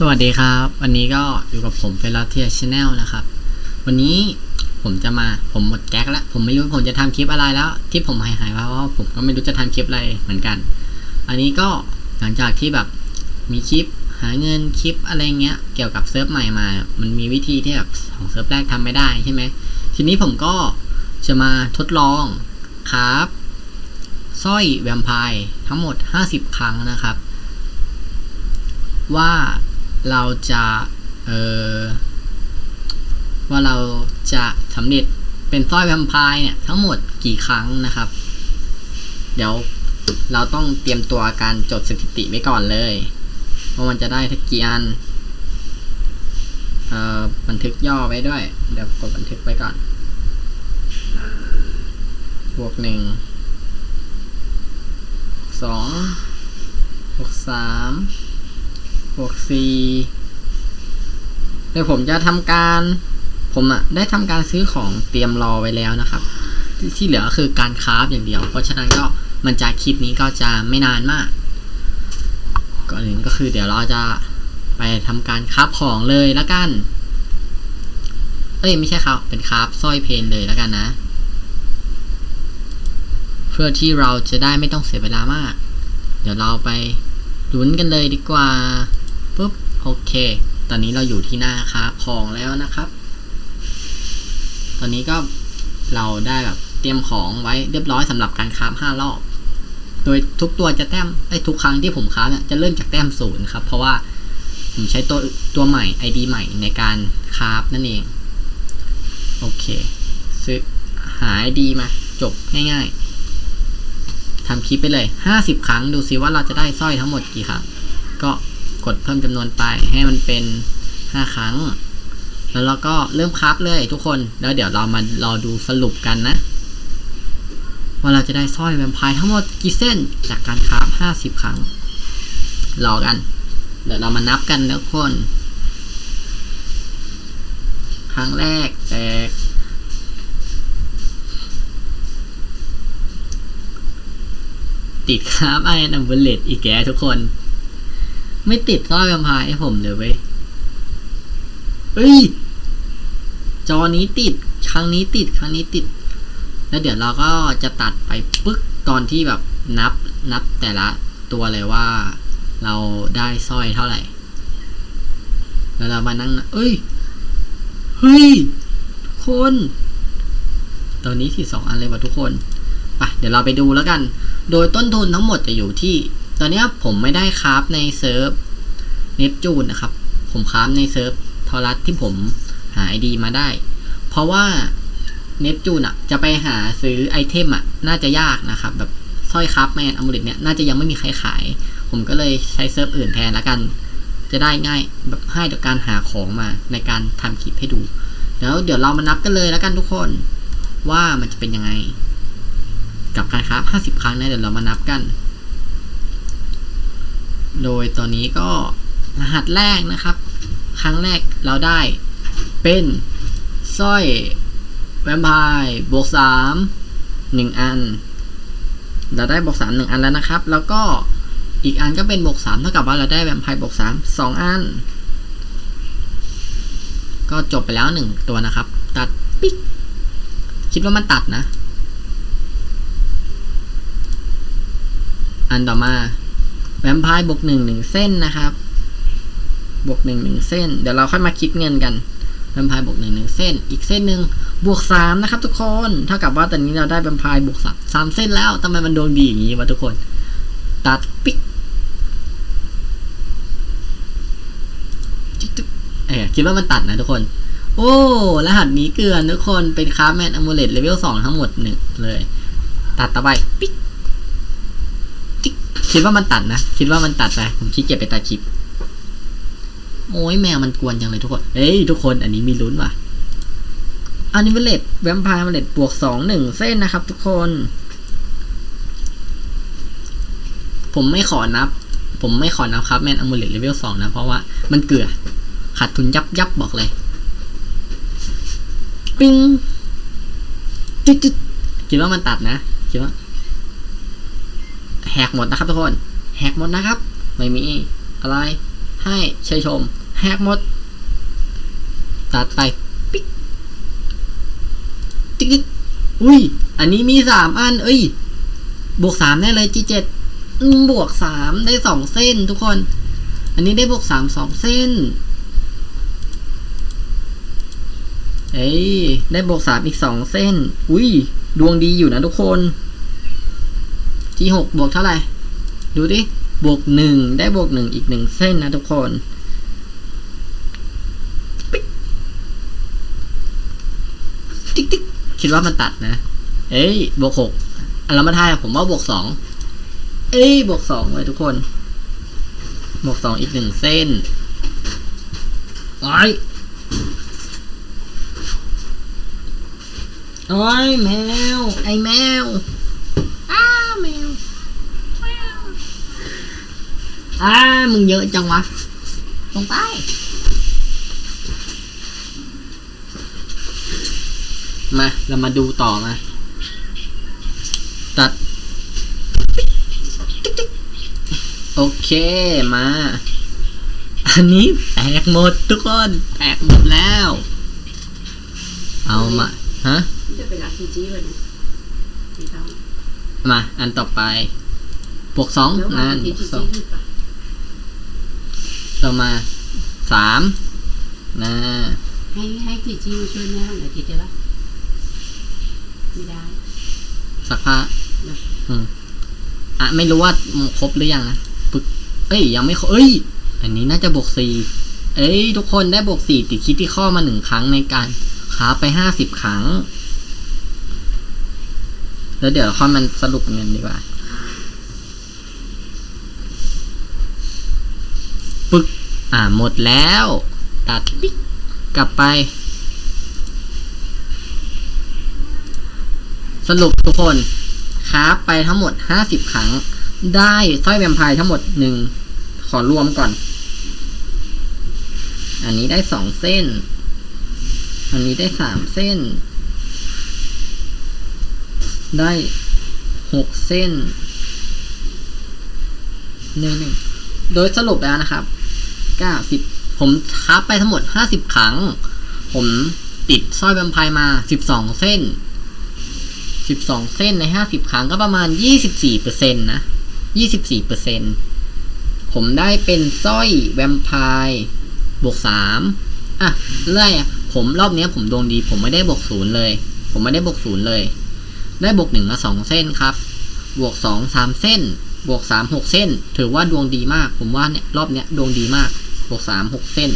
สวัสดีครับ วันนี้ก็อยู่กับผมเฟลเทียชแนลนะครับ วันนี้ผมจะมาผมหมดแก๊กแล้ว ผมไม่รู้ผมจะทำคลิปอะไรแล้ว ที่ผมหายหายๆเพราะผมก็ไม่รู้จะทำคลิปอะไรเหมือนกัน อันนี้ก็หลังจากที่แบบมีคลิปหาเงินคลิปอะไรเงี้ย เกี่ยวกับเซิร์ฟใหม่มา มันมีวิธีที่แบบของเซิร์ฟแรกทำไม่ได้ใช่ไหมทีนี้ผมก็จะมาทดลองครับสร้อยแวมไพร์ทั้งหมด 50 ครั้งนะครับ ว่า เราจะเออว่าเราจะสำเร็จเป็นสร้อยแวมไพร์เนี่ยทั้งหมดกี่ครั้งนะครับ เดี๋ยวเราต้องเตรียมตัวการจดสถิติไว้ก่อนเลยว่ามันจะได้ทักกี่อันเอ่อบันทึกย่อไว้ด้วย เดี๋ยวกดบันทึกไว้ก่อนบวกหนึ่งสองบวกสาม บวกสี่เดี๋ยวผมจะทำการ ผมอะได้ทำการซื้อของเตรียมรอไว้แล้วนะครับที่ที่เหลือคือการคราฟอย่างเดียว เพราะฉะนั้นก็มันจะคลิปนี้ก็จะไม่นานมาก ก่อนอื่นก็คือเดี๋ยวเราจะไปทำการคราฟของเลยแล้วกัน เอ้ยไม่ใช่ครับ เป็นคราฟสร้อยเพนเลยแล้วกันนะ เพื่อที่เราจะได้ไม่ต้องเสียเวลามาก เดี๋ยวเราไปลุ้นกันเลยดีกว่า โอเค ตอนนี้เราอยู่ที่หน้าค้าของแล้วนะครับ ตอนนี้ก็เราได้แบบเตรียมของไว้เรียบร้อยสำหรับการคราห้ารอบ โดยทุกตัวจะแต้มไอ้ทุกครั้งที่ผมคราเนี่ยจะเริ่มจากแต้มศูนย์ครับ เพราะว่าผมใช้ตัวตัวใหม่ ID ใหม่ในการคราฟนั่นเอง โอเค ซื้อหา ID มา จบง่ายๆทำคลิปไปเลย 50 ครั้งดูซิว่าเราจะได้สร้อยทั้งหมดกี่ครั้งก็ กดเพิ่มจำนวนไปให้มันเป็น 5 ครั้ง แล้วเราก็เริ่มคราฟเลยทุกคน แล้วเดี๋ยวเรามารอดูสรุปกันนะ ว่าเราจะได้สร้อยแวมไพร์ทั้งหมดกี่เส้นจากการคราฟ50 ครั้ง รอกัน เดี๋ยวเรามานับกันนะทุกคน ครั้งแรกแตกติดครับไอ้นัมเบเลตอีกแกทุกคน ไม่ติดสร้อยแวมไพร์ให้ผมเลยเว้ยเอ้ย จอนี้ติด ครั้งนี้ติด ครั้งนี้ติด แล้วเดี๋ยวเราก็จะตัดไปปึ๊กตอนที่แบบนับนับแต่ละตัวเลยว่าเราได้สร้อยเท่าไหร่ แล้วเรามานั่งนะเอ้ย เฮ้ย ทุกคนตัวนี้ที่สองอันเลยว่ะทุกคน ไป เดี๋ยวเราไปดูแล้วกัน โดยต้นทุนทั้งหมดจะอยู่ที่ ตอนนี้ผมไม่ได้คราฟในเซิร์ฟเนปจูนนะครับ ผมคราฟในเซิร์ฟทอรัสที่ผมหาไอดีมาได้ เพราะว่าเนปจูนอะ จะไปหาซื้อไอเทมอะ น่าจะยากนะครับ แบบสร้อยคราฟแมนอมูเลตเนี่ยน่าจะยังไม่มีใครขาย ผมก็เลยใช้เซิร์ฟอื่นแทนละกัน จะได้ง่ายแบบให้ต่อการหาของมาในการทำคลิปให้ดูแล้วเดี๋ยวเรามานับกันเลยแล้วกันทุกคนว่ามันจะเป็นยังไง กับการคราฟ50 ครั้งนะเดี๋ยวเรามานับกัน โดยตอนนี้ก็รหัสแรกนะครับ ครั้งแรกเราได้เป็นสร้อยแวมไพร์บวกสามหนึ่งอัน เราได้บวกสามหนึ่งอันแล้วนะครับ แล้วก็อีกอันก็เป็นบวกสามเท่ากับว่าเราได้แวมไพร์บวกสามสองอัน ก็จบไปแล้วหนึ่งตัวนะครับ ตัดปิ๊กคิดว่ามันตัดนะ อันต่อมา แวมพร์บวกหนึ่งหนึ่งเส้นนะครับ บวกหนึ่งหนึ่งเส้น เดี๋ยวเราค่อยมาคิดเงินกันแวมพร์บวกหนึ่งหนึ่งเส้น อีกเส้นหนึ่งบวกสามนะครับ ทุกคน เท่ากับว่าตอนนี้เราได้แวมพร์บวกสามสามเส้นแล้วทำไมมันดวงดีอย่างนี้วะทุกคน ตัดปิ๊กเอ้ยคิดว่ามันตัดนะทุกคน โอ้ รหัสนี้เกลือนทุกคน เป็นคราฟแมนอะมูเลตเลเวลสองทั้งหมดหนึ่งเลย ตัดต่อไปปิ๊ก คิดว่ามันตัดนะ คิดว่ามันตัดไป ผมขี้เกียจไปตัดคลิป โอ้ยแมวมันกวนจังเลยทุกคนเฮ้ยทุกคน อันนี้มีลุ้นว่ะอันนี้เวเลตแวมไพร์เวเลตบวกสองหนึ่งเส้นนะครับ ทุกคน ผมไม่ขอนับ ผมไม่ขอนับครับแมนอมูเลตเลเวลสองนะ เพราะว่ามันเกลือ ขาดทุนยับยับบอกเลย ปิ้งจุดจุดคิดว่ามันตัดนะ แหกหมดนะครับทุกคนแหกหมดนะครับ ไม่มีอะไรให้ชัยชมแฮกหมด ตัดไปปิ๊กติ๊กติ๊กอุ้ย อันนี้มีสามอัน เอ้ย บวกสามได้เลย G7 อืมบวกสามได้สองเส้นทุกคน อันนี้ได้บวกสามสองเส้น เอ้ย ได้บวกสามอีกสองเส้น อุ้ย ดวงดีอยู่นะทุกคน G6 บวกเท่าไหร่ ดูดิ บวกหนึ่งได้บวกหนึ่งอีกหนึ่งเส้นนะทุกคนปิ๊กติ๊กติ๊กคิดว่ามันตัดนะ เอ้ย บวกหกอันเรามาทายผมว่าบวกสองเอ้ย บวกสองเลยทุกคน บวกสองอีกหนึ่งเส้นไอ้ยโอ้ยแมว ไอ้แมว แมวอ้ามึงเยอะจังวะ ลงไป มา เรามาดูต่อมา ตัด โอเคมา อันนี้แตกหมดทุกคน แตกหมดแล้ว เอามา ฮะจะเป็นอาร์พีจีเลยนะ ม่ต้องมา อันต่อไปบวกสองแล้วว่านั่นอาร์พีบวจีกสองหรือเปล่าต่อมาสามนะให้ให้พีจีมาช่วยแม่หน่อยทีเดียวละไม่ได้สักผ้านะอืมอะไม่รู้ว่าครบหรือยังนะปึกเอ้ยยังไม่ครบเอ้ย อันนี้น่าจะบวกสี่เอ้ย ทุกคนได้บวกสี่ติดคิดที่ข้อมาหนึ่งครั้งในการค้าไปห้าสิบครั้ง แล้วเดี๋ยวค่อยมันสรุปเงินดีกว่า ปึ๊ก อ่าหมดแล้ว ตัดปิ๊กกลับไป สรุปทุกคนคราฟไปทั้งหมดห้าสิบครั้ง ได้สร้อยแวมไพร์ทั้งหมดหนึ่ง ขอรวมก่อน อันนี้ได้สองเส้น อันนี้ได้สามเส้น ได้หกเส้นหนึ่งหนึ่งโดยสรุปแล้วนะครับเก้าสิบผมคราฟไปทั้งหมดห้าสิบครั้ง ผมติดสร้อยแวมไพร์มาสิบสองเส้นสิบสองเส้นในห้าสิบครั้งก็ประมาณยี่สิบสี่เปอร์เซ็นต์นะยี่สิบสี่เปอร์เซ็นต์ผมได้เป็นสร้อยแวมไพร์บวกสามอะเรื่อยอะผมรอบนี้ผมดวงดี ผมไม่ได้บวกศูนย์เลย ผมไม่ได้บวกศูนย์เลย ได้บวกหนึ่งมาสองเส้นครับ บวกสองสามเส้น บวกสามหกเส้น ถือว่าดวงดีมาก ผมว่าเนี่ยรอบเนี้ยดวงดีมาก บวกสามหกเส้น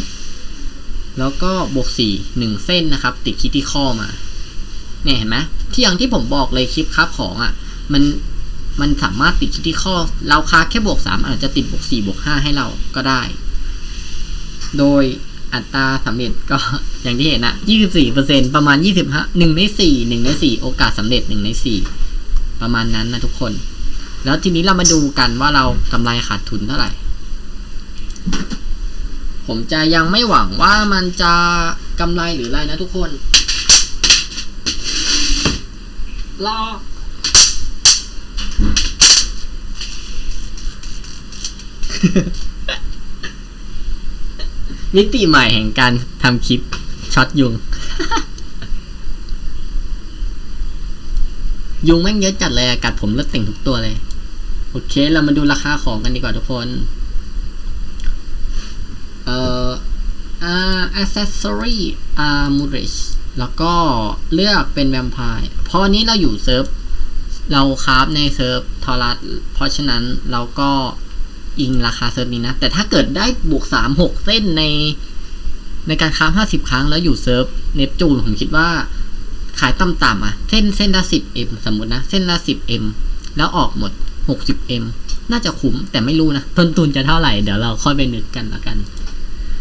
แล้วก็บวกสี่หนึ่งเส้นนะครับ ติดคิดที่ข้อมา เนี่ยเห็นไหมที่อย่างที่ผมบอกเลยคลิปค้าของอะ่ะ มันมันสามารถติดคิดที่ข้อเราค้าแค่บวกสามอาจจะติดบวกสี่บวกห้าให้เราก็ได้ โดย อัตราสำเร็จก็อย่างที่เห็นนะยี่สิบสี่เปอร์เซ็นประมาณยี่สิบห้าหนึ่งในสี่หนึ่งในสี่โอกาสสำเร็จหนึ่งในสี่ประมาณนั้นนะทุกคน แล้วทีนี้เรามาดูกันว่าเรากำไรขาดทุนเท่าไหร่ ผมจะยังไม่หวังว่ามันจะกำไรหรืออะไรนะทุกคนรอ มิติใหม่แห่งการทำคลิปช็อตยุง ยุงแม่งเยอะจัดเลยอะกัดผมเลือดติ่งทุกตัวเลย โอเค เรามาดูราคาของกันดีกว่าทุกคน เอ่อ อ่า accessory armorist แล้วก็เลือกเป็นแวมไพร์เพราะวันนี้เราอยู่เซิร์ฟ เราคราฟในเซิร์ฟทอรัสเพราะฉะนั้นเราก็ อิงราคาเซิร์ฟนี้นะ แต่ถ้าเกิดได้บวกสามหกเส้นใน ในการคราฟห้าสิบครั้งแล้วอยู่เซิร์ฟเนปจูนผมคิดว่าขายต่ำๆอะ เส้นเส้นละสิบเอ็มสมมตินะ เส้นละสิบเอ็มแล้วออกหมดหกสิบเอ็มน่าจะคุ้มแต่ไม่รู้นะต้นทุนจะเท่าไหร่ เดี๋ยวเราค่อยไปนึกกันละกัน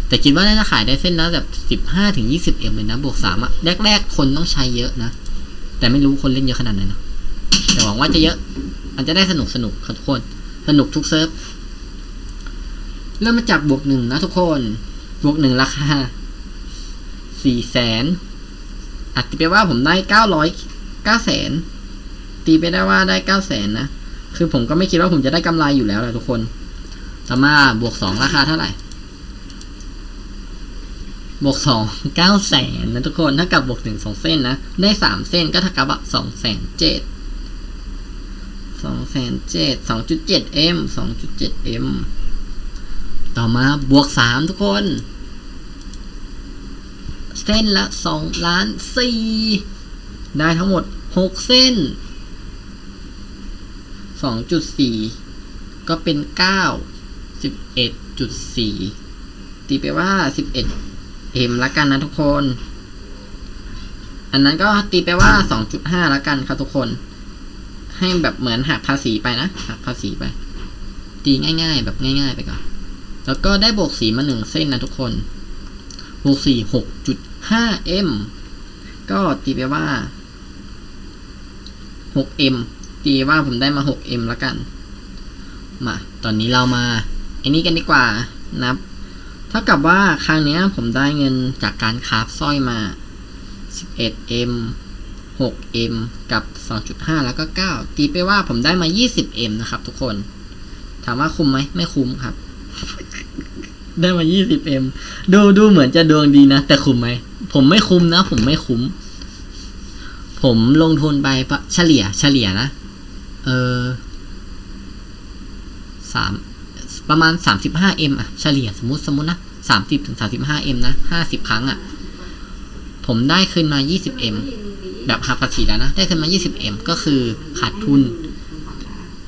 แต่คิดว่าน่าจะขายได้เส้นละแบบสิบห้าถึงยี่สิบเอ็มเลยนะ บวกสามอะแรกๆ คนต้องใช้เยอะนะ แต่ไม่รู้คนเล่นเยอะขนาดไหนนะแต่หวังว่าจะเยอะ มันจะได้สนุกสนุกครับทุกคน สนุกทุกเซิร์ฟ เริ่มมาจากบวกหนึ่งนะทุกคน บวกหนึ่งราคาสี่แสนอาจจะไปว่าผมได้เก้าร้อยเก้าแสนตีไปได้ว่าได้เก้าแสนนะ คือผมก็ไม่คิดว่าผมจะได้กำไรอยู่แล้วแหละทุกคน ต่อมาบวกสองราคาเท่าไหร่ บวกสองเก้าแสนนะทุกคน ถ้ากับบวกหนึ่งสองเส้นนะ ได้สามเส้นก็เท่ากับว่าสองแสนเจ็ดสองแสนเจ็ดสองจุดเจ็ดเอ็มสองจุดเจ็ดเอ็ม ต่อมาบวกสามทุกคน เส้นละสองล้านสี่ได้ทั้งหมดหกเส้นสองจุดสี่ก็เป็นเก้าสิบเอ็ดจุดสี่ตีไปว่าสิบเอ็ดเอ็มละกันนะทุกคน อันนั้นก็ตีไปว่าสองจุดห้าละกันครับทุกคน ให้แบบเหมือนหักภาษีไปนะหักภาษีไปตีง่าย ๆ แบบง่าย ๆ ไปก่อน แล้วก็ได้บวกสีมาหนึ่งเส้นนะทุกคนบวกสี่หกจุดห้าเอ็มก็ตีไปว่าหกเอ็มตีว่าผมได้มาหกเอ็มละกัน มา ตอนนี้เรามาอันนี้กันดีกว่านับ เท่ากับว่าครั้งนี้ผมได้เงินจากการคราฟสร้อยมา 11M 6M กับ 2.5 แล้วก็ 9 ตีไปว่าผมได้มา 20M นะครับทุกคน ถามว่าคุ้มไหม ไม่คุ้มครับ ได้มา 20M ดูดูเหมือนจะดวงดีนะ แต่คุ้มไหม ผมไม่คุ้มนะ ผมไม่คุ้ม ผมลงทุนไปปะเฉลี่ย เฉลี่ยนะ เออสามประมาณ 35M อะเฉลี่ยสมมติสมมตินะ 30ถึง 35M นะ 50 ครั้งอะผมได้คืนมา 20M แบบหักภาษีแล้วนะ ได้คืนมา 20M ก็คือขาดทุน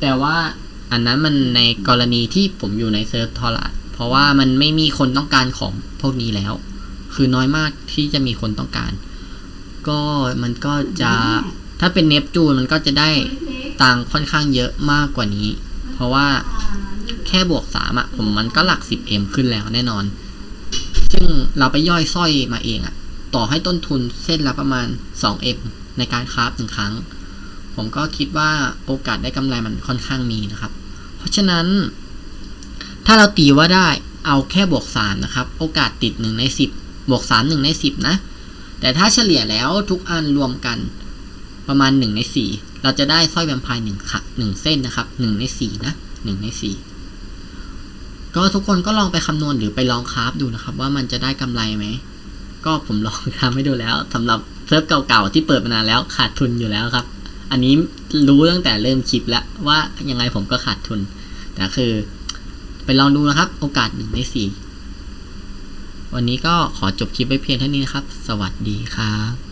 แต่ว่า อันนั้นมันในกรณีที่ผมอยู่ในเซิร์ฟทอร์ลาเพราะว่ามันไม่มีคนต้องการของพวกนี้แล้ว คือน้อยมากที่จะมีคนต้องการ ก็มันก็จะถ้าเป็นเนปจูนมันก็จะได้ตังค่อนข้างเยอะมากกว่านี้ เพราะว่าแค่บวกสามอะผมมันก็หลัก 10M ขึ้นแล้วแน่นอน ซึ่งเราไปย่อยสร้อยมาเองอะต่อให้ต้นทุนเส้นละประมาณ 2M ในการคราฟหนึ่งครั้ง ผมก็คิดว่าโอกาสได้กำไรมันค่อนข้างมีนะครับ เพราะฉะนั้น ถ้าเราตีว่าได้เอาแค่บวกสามนะครับ โอกาสติดหนึ่งในสิบบวกสามหนึ่งในสิบนะ แต่ถ้าเฉลี่ยแล้วทุกอันรวมกันประมาณหนึ่งในสี่เราจะได้สร้อยแวมไพร์หนึ่งค่ะหนึ่งเส้นนะครับหนึ่งในสี่นะหนึ่งในสี่ก็ทุกคนก็ลองไปคำนวณหรือไปลองคราฟดูนะครับ ว่ามันจะได้กำไรไหม ก็ผมลองทำให้ดูแล้วสำหรับเซิร์ฟเก่าๆที่เปิดมานานแล้วขาดทุนอยู่แล้วครับ อันนี้รู้ตั้งแต่เริ่มคลิปแล้วว่ายังไงผมก็ขาดทุน แต่คือ ไปลองดูนะครับ โอกาสหนึ่งในสี่วันนี้ก็ขอจบคลิปไว้เพียงเท่านี้นะครับ สวัสดีครับ